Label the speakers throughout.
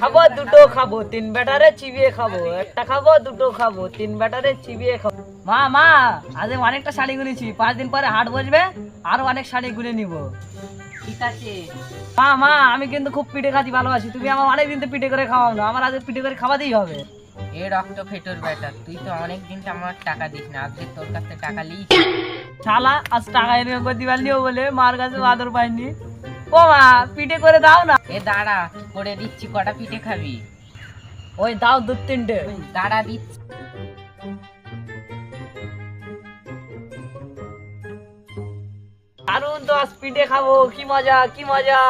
Speaker 1: খাব দুটো খাব তিন ব্যাটারে চিবিয়ে খাব একটা খাব দুটো খাব তিন ব্যাটারে চিবিয়ে খাব। মা মা আজ অনেকটা শাড়ি গুনেছি পাঁচ দিন পরে হাট বসবে আরও অনেক শাড়ি গুনে নিব।
Speaker 2: ঠিক আছে।
Speaker 1: মা মা আমি কিন্তু খুব পিঠে খাতি ভালোবাসি তুমি আমার অনেক দিন তো পিঠে করে খাওয়াও না আমার আজ পিঠে করে খাওয়াতেই হবে।
Speaker 2: এ রক্ত ফেটোর ব্যাটার তুই তো অনেক দিন তো আমার টাকা দিস না আজকে তোর কাছ থেকে টাকা লিস
Speaker 1: শালা আজ টাকা এনে করতে পারলিও বলে মার কাছে আদর পাইনি। ও মা পিঠে করে দাও না।
Speaker 2: এ দাঁড়া করে দিচ্ছি কটা পিঠে খাবি?
Speaker 1: ওই দাও দু তিনটে।
Speaker 2: দাঁড়া দিচ্ছি।
Speaker 1: দারুণ তো আজ পিঠে খাব কি মজা কি মজা।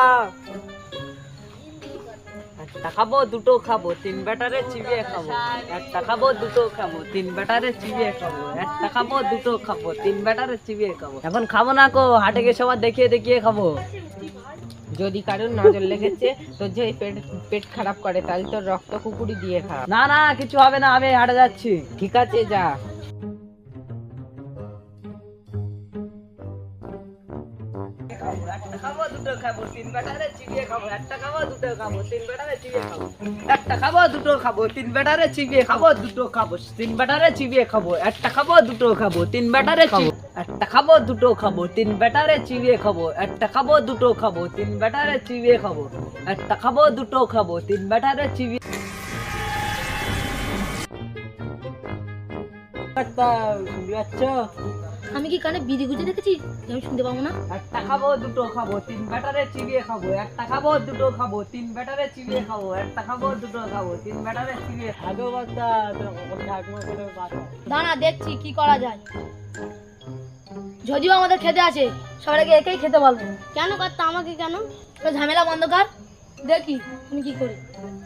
Speaker 1: একটা খাব দুটো খাব তিন ব্যাটারে চিবিয়ে খাব। একটা খাব দুটো খাব তিন ব্যাটারে চিবিয়ে খাব। একটা খাব দুটো খাব তিন ব্যাটারে চিবিয়ে খাব। এখন খাব না কো হাটে গিয়ে সবার দেখিয়ে দেখিয়ে খাব।
Speaker 2: যদি কারোর নজর লেগেছে তোর যে পেট পেট খারাপ করে তাহলে তোর রক্ত কুকুরি দিয়ে খা
Speaker 1: না না কিছু হবে না আমি হাঁটে যাচ্ছি।
Speaker 2: ঠিক আছে যা।
Speaker 1: খাব, তিন ব্যাটারে চিবিয়ে খাব, একটা খাব, দুটো খাব, তিন ব্যাটারে চিবিয়ে খাব। একটা খাব, দুটো খাব, তিন ব্যাটারে চিবিয়ে খাব, দুটো খাব, তিন ব্যাটারে চিবিয়ে খাব, একটা খাব, দুটো খাব, তিন ব্যাটারে খাব একটা খাব, দুটো খাব, তিন ব্যাটারে চিবিয়ে খাব, একটা খাব, দুটো খাব, তিন ব্যাটারে চিবিয়ে খাব, একটা খাব, দুটো খাব, তিন ব্যাটারে চিবিয়ে পাচ্ছ
Speaker 3: আমি কি কানে বিড়ি গুজে দেখেছি? আমি শুনতে পাবো না।
Speaker 1: একটা খাব দুটো খাব তিন ব্যাটারে চিবিয়ে খাব একটা খাব দুটো খাব তিন ব্যাটারে চিবিয়ে খাব একটা খাব দুটো খাব তিন ব্যাটারে চিবিয়ে খাব। বাচ্চা ঠাকুমা করে
Speaker 3: দাঁড়া দেখছি কি করা যায়। যদিও আমাদের খেতে আছে সবাইকে একেই খেতে বলব। কেন করতে আমাকে কেন? তো ঝামেলা বন্ধ কর দেখি আমি কি করি।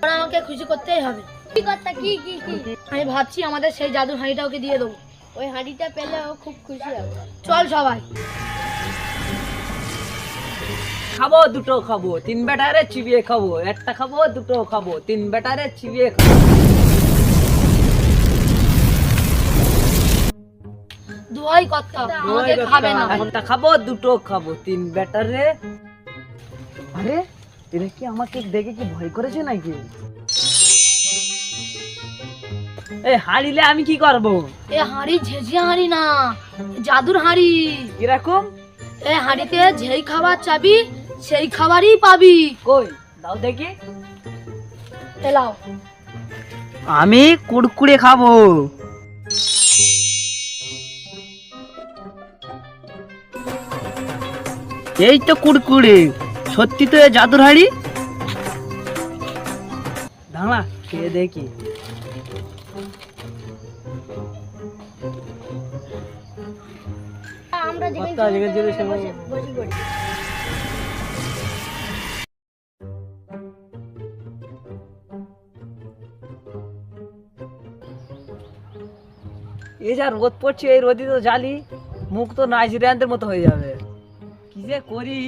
Speaker 3: ওরা আমাকে খুশি করতেই হবে। কি করতে কি কি কি? আমি ভাবছি আমাদের সেই জাদুর হাঁড়িটা ওকে দিয়ে দেবো। ওই হাঁড়িটা পেলে ও খুব খুশি হবে। চল সবাই।
Speaker 1: খাব দুটো খাব তিন ব্যাটারে চিবিয়ে খাব একটা খাব দুটো খাব তিন ব্যাটারে চিবিয়ে খাব।
Speaker 3: দুয়াই করতে আমাকে খাবে না।
Speaker 1: একটা খাব দুটো খাব তিন ব্যাটারে। আরে এরা কি আমাকে দেখে কি ভয় করেছে নাকি? এই হারিলে আমি কি করব?
Speaker 3: এ হাঁড়ি ঝেঝিয়া হাঁড়ি না জাদুর হাঁড়ি।
Speaker 1: কীরকম?
Speaker 3: এই হাঁড়িতে যেই খাবার চাবি সেই খাবারই পাবি।
Speaker 1: কই? দাও দেখি।
Speaker 3: এলাও
Speaker 1: আমি কুড়কুড়ে খাব। এই তো কুড়কুড়ে সত্যি তো এ জাদুর হাড়ি? দাঁড়া খেয়ে দেখি।
Speaker 3: আমরা
Speaker 1: জন্য এই যা রোদ পড়ছে এই রোদি তো জালি মুখ তো নাইজেরিয়ানদের মতো হয়ে যাবে। কি যে করি?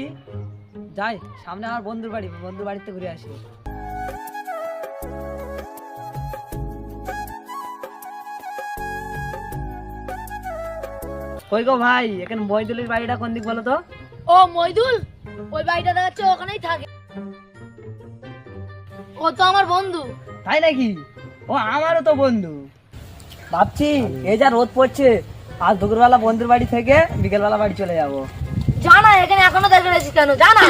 Speaker 1: যাই সামনে আমার বন্ধুর বাড়ি বন্ধুর বাড়িতে ঘুরে আসি। কই গো ভাই? এখানে মইদুলের বাড়িটা কোন দিক বলো তো?
Speaker 3: ও মইদুল? ওই বাড়িটা দেখাচ্ছে ওখানেই থাকে। ও তো আমার বন্ধু।
Speaker 1: তাই নাকি? ও আমারও তো বন্ধু। ভাবছি এই যা রোদ পড়ছে আজ দুপুরবেলা বন্ধুর বাড়ি থেকে বিকেলবেলা বাড়ি চলে যাব।
Speaker 3: জানা এখানে এখনও দেখে রয়েছিস কেন? জানা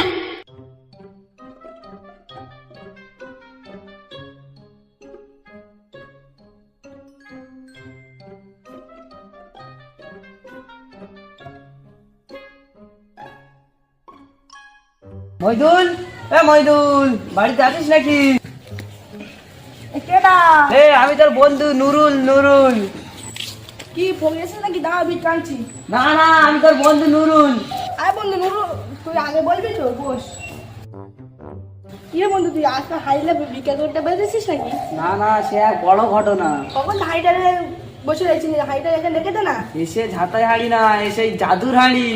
Speaker 1: মইদুল এ মইদুল বাড়িতে আছিস নাকি?
Speaker 3: কেডা?
Speaker 1: এ আমি তোর বন্ধু নুরুল নুরুল।
Speaker 4: কি পড়েছিস নাকি? দাঁড়া বিট কাঁদছি।
Speaker 1: না না আমি তোর বন্ধু নুরুল।
Speaker 4: আয় বন্ধু নুরু তুই আগে বলবি তো বস। কি বন্ধু তুই আজকে হাইলে বিকেল করতে বেঁধেছিস নাকি?
Speaker 1: না না সে এক বড় ঘটনা।
Speaker 4: কখন হাইটারে বসে রয়েছিস? হাইটা এখানে রেখে দে না।
Speaker 1: এসে ঝাঁটাই হাঁড়ি না এসে জাদুর হাঁড়ি।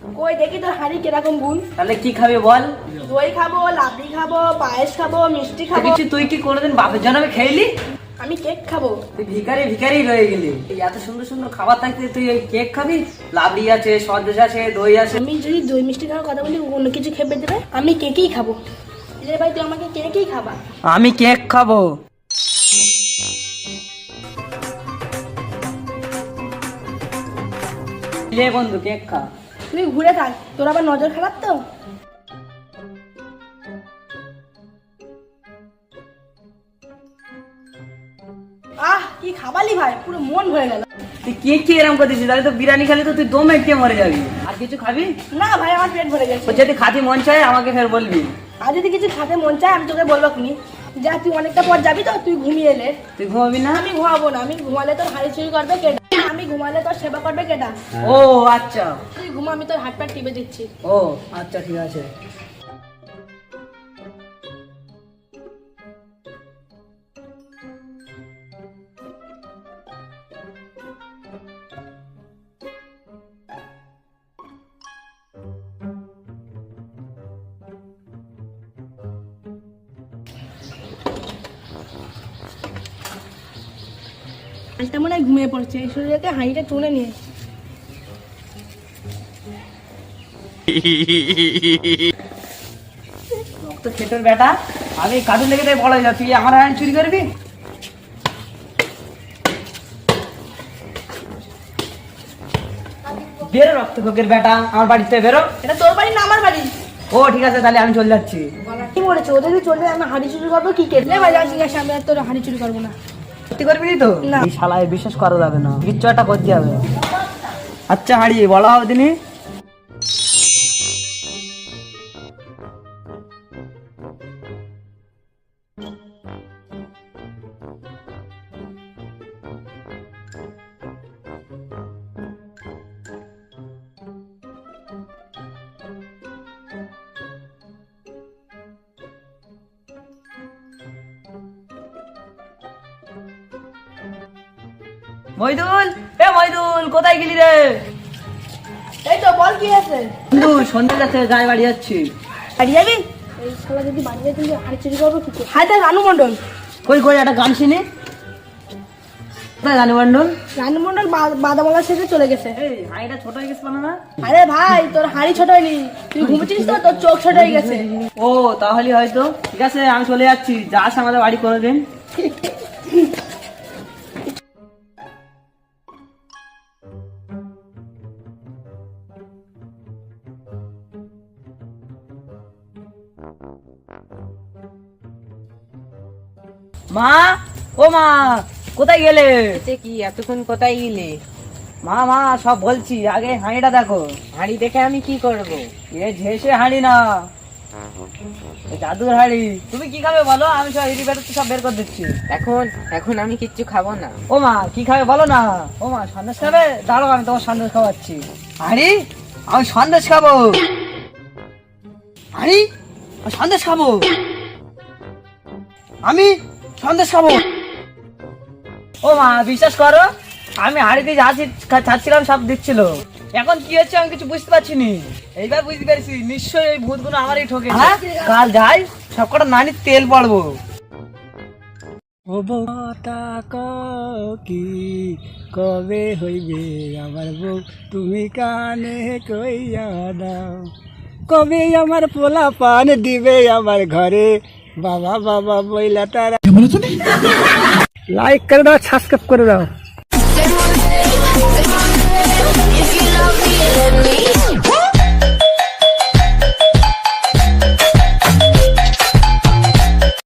Speaker 4: কই দেখি তোর হাঁড়ি কীরকম গুণ।
Speaker 1: তাহলে কি খাবে বল?
Speaker 4: দই খাব লাবড়ি খাব পায়েস খাব মিষ্টি খাব।
Speaker 1: কিছু তুই কি কোনোদিন বাপের জন্মে খেলি
Speaker 4: আমি কেক খাব।
Speaker 1: তুই ভিখারি ভিখারি রয়ে গেলি। এত সুন্দর সুন্দর খাবার থাকতে তুই কেক খাবি? লাবড়ি আছে সন্দেশ আছে দই আছে।
Speaker 4: আমি যদি দই মিষ্টি খাওয়ার কথা বলি অন্য কিছু খেয়ে দেবে। আমি কেকেই খাব। রে ভাই তুই আমাকে কে কি খাবা।
Speaker 1: আমি কেক খাব। লে বন্ধু কেক খা।
Speaker 4: তুই ঘুরে থাক। তোর আবার নজর খারাপ তো? আহ কি খাবালি ভাই? পুরো মন ভরে গেল।
Speaker 1: তুই কেক খেয়ে এরম করতেছিস? তাহলে তো বিরিয়ানি খেলে তো তুই দম এটকে মরে যাবি। আর কিছু খাবি?
Speaker 4: না ভাই আমার পেট ভরে গেছে।
Speaker 1: যদি খাতি মন চায় আমাকে ফের বলবি।
Speaker 4: আর যদি কিছু খাতে মন চায় আমি তোকে বলব খুনি যা তুই অনেকটা পর যাবি তো তুই ঘুমিয়ে এলে।
Speaker 1: তুই ঘুমাবি না?
Speaker 4: আমি ঘুমাবো না আমি ঘুমালে তোর হাড়ি চুরি করবে কেটা আমি ঘুমালে তোর সেবা করবে কেটা?
Speaker 1: ও আচ্ছা।
Speaker 4: তুই ঘুমা আমি তোর হাত পা টিপে দিচ্ছি।
Speaker 1: ও আচ্ছা ঠিক আছে।
Speaker 4: মনে হয় ঘুমিয়ে পড়ছে এই শরীরকে হাঁড়িটা তুলে নিয়ে
Speaker 1: তো খেতের বেটা আমি তুই আমার হ্যান্ড চুরি করবি? বেরো রক্ত খোকের বেটা আমার বাড়িতে বেরো।
Speaker 4: এটা তোর বাড়ি না আমার বাড়ি?
Speaker 1: ও ঠিক আছে তাহলে আমি চলে যাচ্ছি।
Speaker 4: কি বলেছে? যদি চলবে আমি হাঁড়ি চুরি করব কি কেটে ভাই গেছে আমি আর তোর হাঁড়ি চুরি করব না।
Speaker 1: সত্যি করবি তো। এই শালায় বিশ্বাস করা যাবে না। কিচ্ছু একটা করতে হবে। আচ্ছা হারিয়ে বলা হবে তিনি। মইদুল এ মইদুল কোথায় গেলি রে?
Speaker 4: এই তো বল কি আছে?
Speaker 1: বন্ধু সন্ধ্যে যাচ্ছে গায়ে বাড়ি যাচ্ছি।
Speaker 4: বাড়ি যাবি? এই শালা যদি বাড়ি যায় কিন্তু হাঁড়ি চুরি করব কি দেখ রানু মণ্ডল।
Speaker 1: কই কই একটা গান শুনি। মন্ডল
Speaker 4: রানু শেষে চলে গেছে।
Speaker 1: এই হাইটা ছোট হয়ে গেছে না?
Speaker 4: আরে ভাই তোর হাঁড়ি ছোট হয়নি। তুই তো তোর চোখ ছোট হয়ে গেছে।
Speaker 1: ও তাহলে হয়তো। ঠিক আছে আমি চলে যাচ্ছি। যাস আমাদের বাড়ি করে কোনোদিন মা ও মা কোথায় গেলে?
Speaker 2: এতে কি? এতক্ষণ কোথায় গেলে?
Speaker 1: মা মা সব বলছি আগে হাঁড়িটা দেখো।
Speaker 2: হাঁড়ি দেখে আমি কি করব?
Speaker 1: এ ঝেসে হাঁড়ি না। জাদুর হাঁড়ি। তুমি কি খাবে বলো? আমি সব হিরি বেটাতে সব বের করে দিচ্ছি।
Speaker 2: এখন এখন আমি কিচ্ছু খাব না।
Speaker 1: ও মা কি খাবে বলো না? ও মা সন্দেশ খাবে? দাঁড়ো আমি তোমার সন্দেশ খাওয়াচ্ছি। হাঁড়ি? আমি সন্দেশ খাব। হাঁড়ি? সন্দেশ খাব। আমি সন্দেশ খাব ও মা বিশ্বাস করো আমি হাঁড়িতে যা ছাড়ছিলাম সব দিচ্ছিল। এখন কি হচ্ছে আমি কিছু বুঝতে পারছি নি এইবার বুঝতে পারছি নিশ্চয়ই এই ভূতগুলো আমারই ঠকে কাল যাই সব কটা নানি তেল পড়ব। কি? কবে হইবে আমার বউ? তুমি কানে কইয়া দাও। কবে আমার পোলা পান দিবে আমার ঘরে? বাবা বাবা বইলা তারা লাইক করে দাও সাবস্ক্রাইব করে দাও।